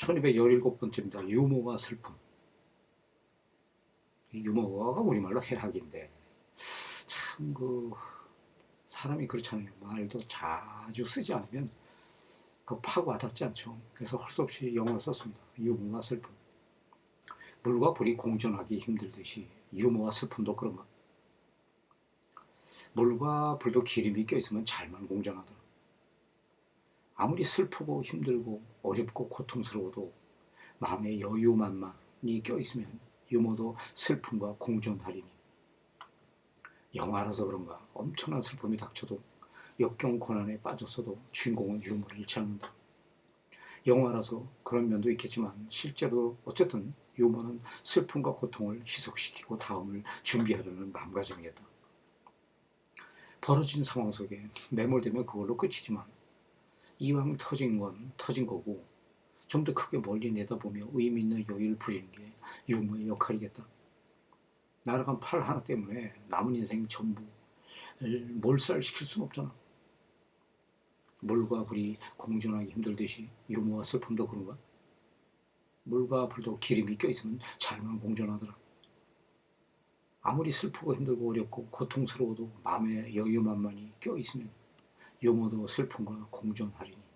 1217번째입니다. 유머와 슬픔. 이 유머가 우리말로 해학인데 참 그 사람이 그렇잖아요. 말도 자주 쓰지 않으면 그 파고 와닿지 않죠. 그래서 할수 없이 영어를 썼습니다. 유머와 슬픔. 물과 불이 공존하기 힘들듯이 유머와 슬픔도 그런가. 물과 불도 기름이 껴있으면 잘만 공존하더라. 아무리 슬프고 힘들고 어렵고 고통스러워도 마음에 여유만만이 껴있으면 유머도 슬픔과 공존하리니 영화라서 그런가 엄청난 슬픔이 닥쳐도 역경 고난에 빠졌어도 주인공은 유머를 잃지 않는다. 영화라서 그런 면도 있겠지만 실제로 어쨌든 유머는 슬픔과 고통을 희석시키고 다음을 준비하려는 마음가짐이겠다. 벌어진 상황 속에 매몰되면 그걸로 끝이지만 이왕 터진 건 터진 거고 좀 더 크게 멀리 내다보며 의미 있는 여유를 부리는 게 유머의 역할이겠다. 날아간 팔 하나 때문에 남은 인생 전부를 몰살시킬 수는 없잖아. 물과 불이 공존하기 힘들듯이 유머와 슬픔도 그런가? 물과 불도 기름이 껴있으면 잘만 공존하더라. 아무리 슬프고 힘들고 어렵고 고통스러워도 마음에 여유만만이 껴있으면 유머도 슬픔과 공존하리니